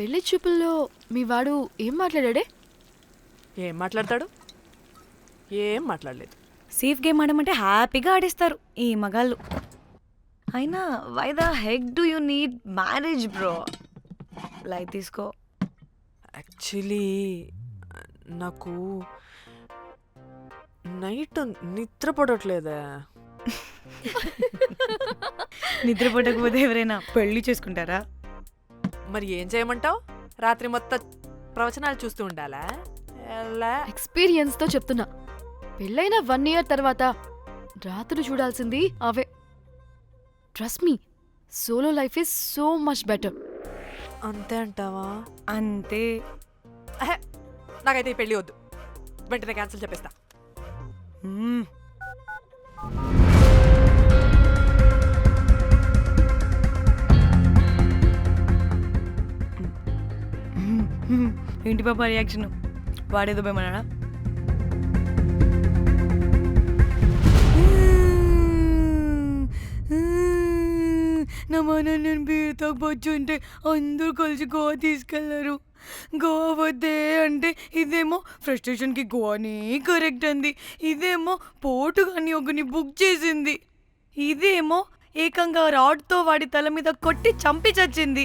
పెళ్ళి చూపుల్లో మీ వాడు ఏం మాట్లాడాడే? ఏం మాట్లాడతాడు? ఏం మాట్లాడలేదు. సేఫ్ గేమ్ ఆడమంటే హ్యాపీగా ఆడిస్తారు ఈ మగాళ్ళు. అయినా why the heck do you need marriage bro light తీసుకో. యాక్చువల్లీ నాకు నైట్ నిద్ర పడట్లేదే. నిద్రపోటకపోతే ఎవరైనా పెళ్ళి చేసుకుంటారా? మరి ఏం చేయమంటావు? రాత్రి మొత్తం ప్రవచనాలు చూస్తూ ఉండాలా? ఎలా? ఎక్స్పీరియన్స్తో చెప్తున్నా. పెళ్ళైన వన్ ఇయర్ తర్వాత రాత్రులు చూడాల్సింది అవే. Trust me solo life is so much better అంతే అంటావా? అంతే. అహే, నాకైతే ఈ పెళ్ళి వద్దు. వెంటనే క్యాన్సిల్ చెప్పేస్తా. మ్మ్. ఏంటి పాప రియాక్షన్ వాడేదో భయమన్నాడా నా మన నేను బీర్ తాగబోచ్చు అంటే అందరూ కలిసి గోవా తీసుకెళ్ళారు. గోవా వద్దే అంటే ఇదేమో ఫ్రస్ట్రేషన్కి గోవానే కరెక్ట్ అంది. ఇదేమో పోటు కానీ ఒకని బుక్ చేసింది. ఇదేమో ఏకంగా రాడ్తో వాడి తల మీద కొట్టి చంపి చచ్చింది.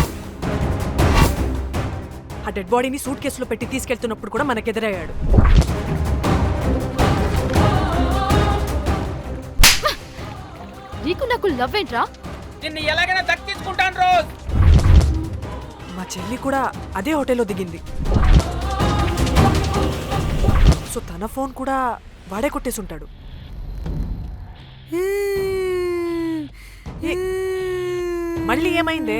ఆ డెడ్ బాడీని సూట్ కేసులో పెట్టి తీసుకెళ్తున్నప్పుడు కూడా మనకెదురయ్యాడు నీకు నాకు లవ్ ఏంట్రా? నిన్ను ఎలాగైనా దక్కించుకుంటాను రోజ్. మా చెల్లి కూడా అదే హోటల్లో దిగింది. సో తన ఫోన్ కూడా వాడే కొట్టేసుంటాడు. ఏ, మళ్ళీ ఏమైందే?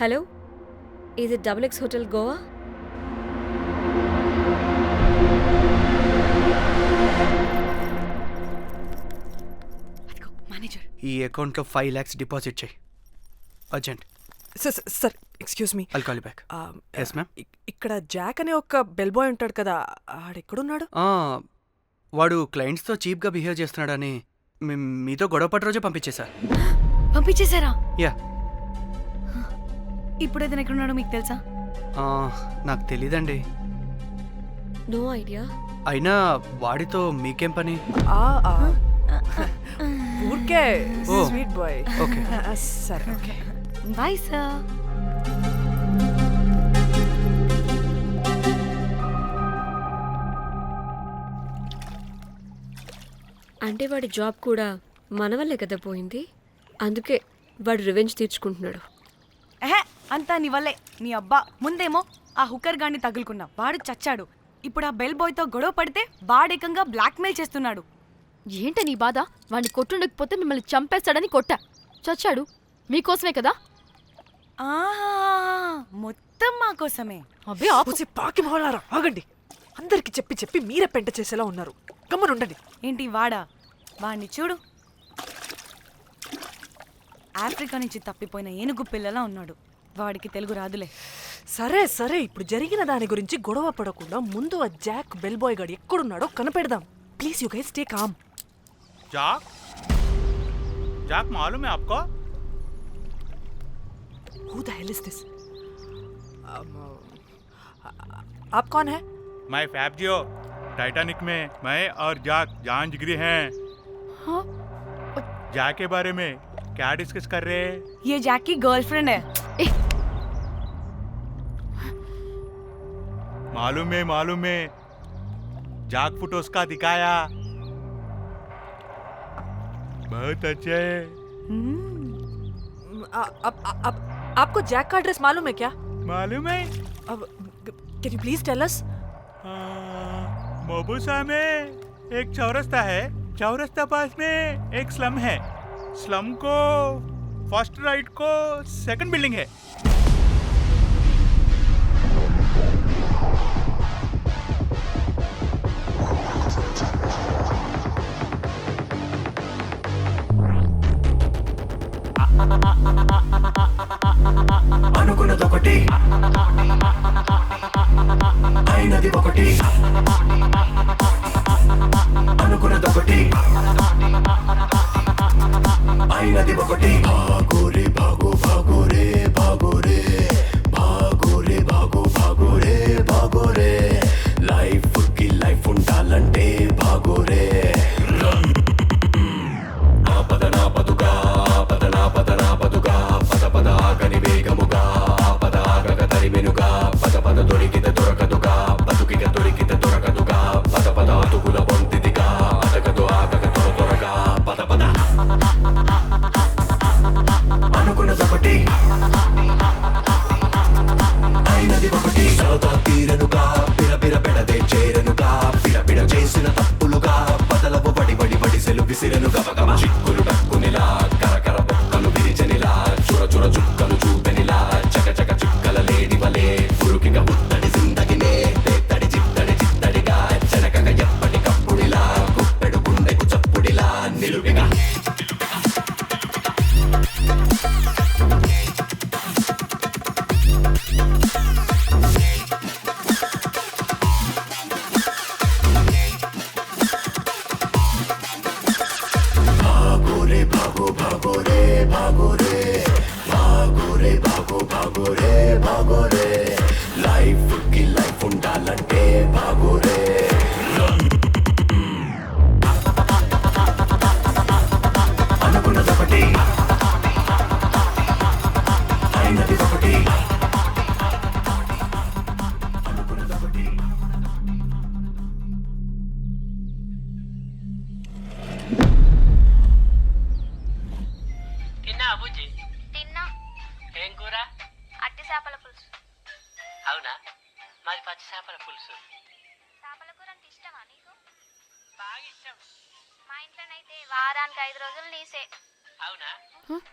హలో ఇది double X hotel Goa? Manager. ఈ అకౌంట్లో ఫైవ్ ల్యాక్స్ డిపాజిట్ చేయి. Urgent. Sir sir excuse me. I'll call back yes ma'am ఇక్కడ జాక్ అనే ఒక బెల్ బాయ్ ఉంటాడు కదా ఆడెక్కడున్నాడు? వాడు క్లయింట్స్తో చీప్గా బిహేవ్ చేస్తున్నాడని మీతో గొడవ పడి రోజే పంపించేశా పంపించేశారా? యా ఇప్పుడు ఏదైనా ఎక్కడున్నాడో మీకు తెలుసా? నాకు తెలీదండి. No idea. అయినా వాడితో మీకేం పని? ఆ, ఆ. ఊరికే ఓ. Sweet boy. ఓకే. సరే ఓకే. Bye sir. అంటే వాడి జాబ్ కూడా మన వల్లే కదా పోయింది? అందుకే వాడు రివెంజ్ తీర్చుకుంటున్నాడు. ఎహే అంతా నీ వల్లే. నీ అబ్బా ముందేమో ఆ హుకర్ గాన్ని తగులుకున్నా. వాడు చచ్చాడు. ఇప్పుడు ఆ బెల్ బాయ్తో గొడవ పడితే వాడేకంగా బ్లాక్మెయిల్ చేస్తున్నాడు. ఏంట నీ బాధ? వాడిని కొట్టుండకపోతే మిమ్మల్ని చంపేస్తాడని కొట్టా. చచ్చాడు. మీకోసమే కదా? ఆహా మొత్తం మా కోసమే. అబ్బే ఆపు. పూసి పాకి మొహలారా ఆగండి. అందరికి చెప్పి చెప్పి మీరే పెంట చేసేలా ఉన్నారు. గమ్మని ఉండండి ఏంటి వాడా? వాడిని చూడు. ఆఫ్రికా నుంచి తప్పిపోయిన ఏనుగు పిల్లలా ఉన్నాడు. వాడికి తెలుగు రాదులే సరే సరే ఇప్పుడు జరిగిన దాని గురించి గొడవ పడకుండా ముందు ఆ జాక్ బెల్ బాయ్ గాడు ఎక్కడున్నాడో కనిపెడదాం please you guys take calm Jack Jack मालूम है आपको who the hell is this आप कौन है मैं फैब्जियो टाइटैनिक में मैं और जाक जान जिगरी हैं हाँ? जाक के बारे में क्या डिस्कस कर रहे हैं ये जैक की गर्लफ्रेंड है मालूम है मालूम है। जाक फोटोस का दिखाया। बहुत अच्छे है। आ- आप आप आपको जैक का एड्रेस मालूम है क्या? मालूम है। अब can you please tell us मोबूसा में एक चौरस्ता है। चौरस्ता पास में एक स्लम है। स्लम को फ़र्स्ट राइट को सेकंड बिल्डिंग है। అనుకున్నదొకటి అయినది ఒకటి. అనుకున్నదొకటి తరిమెనుగా పద పద దొరికిత దొరకదుగా బతుకిక దొరికిత దొరకదుగా పద పద అతుకుల పొందిదిగా అతకదు ఆకక తొర త్వరగా పద పద అనుకున్నదొకటి అయినది ఒకటి సరదా తీరనుగా పిర పెడదే చేరనుగా పిడపిడ చేసిన తప్పులుగా బదలపు పడి పడి పడి సెలు విసిరను గబగబ చిక్కులు డక్కునిలా చేపల కూర అంటే ఇష్టమా నీకు? బాగా ఇష్టం. మా ఇంట్లోనైతే వారానికి ఐదు రోజులు నీసే. అవునా?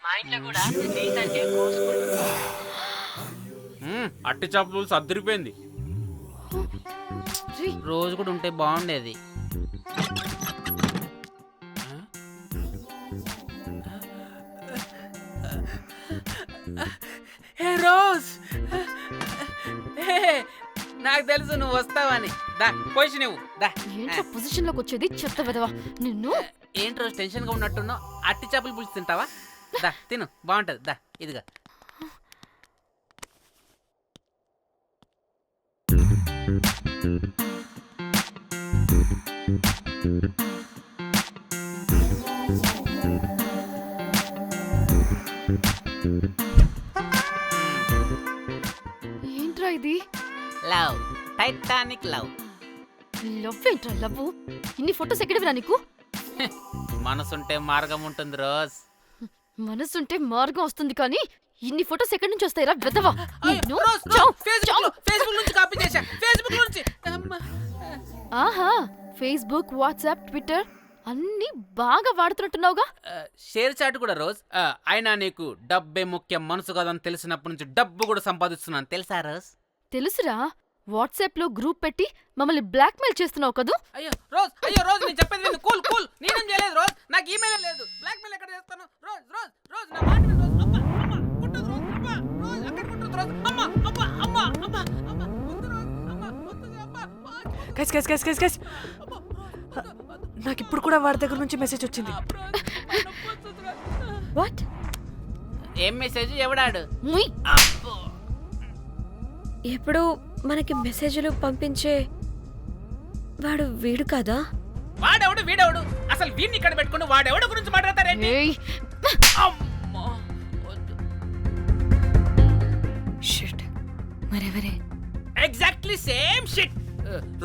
మా ఇంట్లో కూడా నీసంటే అట్టి చేపలు సర్దిరిపోయింది. రోజు కూడా ఉంటే బాగుండేది. నాకు తెలుసు నువ్వు వస్తావని. దా పొజిషన్ ఇవ్వు దా. ఏంట్రా పొజిషన్లోకి వచ్చేది చెత్త విధవా నిన్ను? ఏంటి రోజు టెన్షన్గా ఉన్నట్టున్నావు? అట్టి చేపలు పులుసు తింటావా? దా తిను బాగుంటది. దా ఇదిగా. ఏంట్రా ఇది? లవ్. Titanic love. లవ్ ఏంట్రా లవ్ ఇన్ని ఫొటోస్ ఎక్కడివిరా నీకు? మనసుంటే మార్గం ఉంటుంది రోజ్. మనసుంటే మార్గం వస్తుంది కానీ ఇన్ని ఫొటోస్ ఎక్కడి నుంచి వస్తాయిరా చావ్, ఫేస్బుక్ చావ్. లో ఫేస్బుక్ నుంచి కాపీ చేశా ఫేస్బుక్ నుంచి. అమ్మా. ఆహా ఫేస్బుక్ వాట్సాప్ ట్విట్టర్ అన్ని బాగా వాడుతున్నట్టున్నావుగా? షేర్ చాట్ కూడా రోజ్. అయినా నీకు డబ్బే ముఖ్యం మనసు కాదని తెలిసినప్పటి నుంచి డబ్బు కూడా సంపాదిస్తున్నాను. తెలుసా రోజ్? తెలుసురా వాట్సాప్లో గ్రూప్ పెట్టి మమ్మల్ని బ్లాక్మెయిల్ చేస్తున్నావు కదూ? అయ్యో రోజ్ అయ్యో రోజ్ నేను చెప్పేది విను. Cool cool. నేనేం చేయలేదు రోజ్. నాకు ఈమెయిల్ లేదు. బ్లాక్ మెయిల్ ఎక్కడ చేస్తాను? రోజ్ రోజ్ రోజ్ నా మాట విను, రోజ్. అమ్మా అమ్మా కుట్టదు రోజ్ అమ్మా. రోజ్ కుట్టదు రోజ్? అమ్మా అమ్మా అమ్మా అమ్మా అమ్మా వద్దు రోజ్. అమ్మా వద్దు అమ్మా guys guys guys guys guys నాకు ఇప్పుడు కూడా వాడి దగ్గర నుంచి మెసేజ్ వచ్చింది. వాట్? ఏం మెసేజ్? ఎవడాడు? ముయ్. అబ్బో. ఎప్పుడు మనకి మెసేజ్లు పంపించే వాడు వీడు కాదా? వాడెవడు వీడెవడు? అసలు వీడిని ఇక్కడ పెట్టుకుని వాడెవడు గురించి మాట్లాడతారేంటి? అమ్మా షిట్. మరెవరే? ఎగ్జాక్ట్లీ సేమ్ షిట్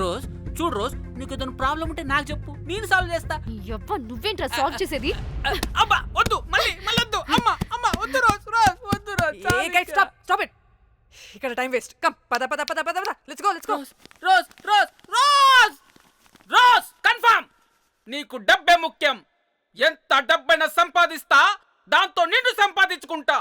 రోజ్ చూడు రోజ్ నీకు ఏదైనా ప్రాబ్లం ఉంటే నాకు చెప్పు. నేను సాల్వ్ చేస్తా. యవ్వ నువ్వేంట్రా సాల్వ్ చేసేది? అబ్బా వద్దు మళ్ళీ మళ్ళీ వద్దు అమ్మా అమ్మా వద్దు రోజ్ రోజ్ వద్దు Rose hey guys stop stop it ఇక్కడ టైం వేస్ట్. కమ్ పద పద పద పద పద. Let's go let's go Rose Rose Rose Rose confirm నీకు డబ్బే ముఖ్యం. ఎంత డబ్బైనా సంపాదిస్తా దాంతో నిన్ను సంపాదించుకుంటా.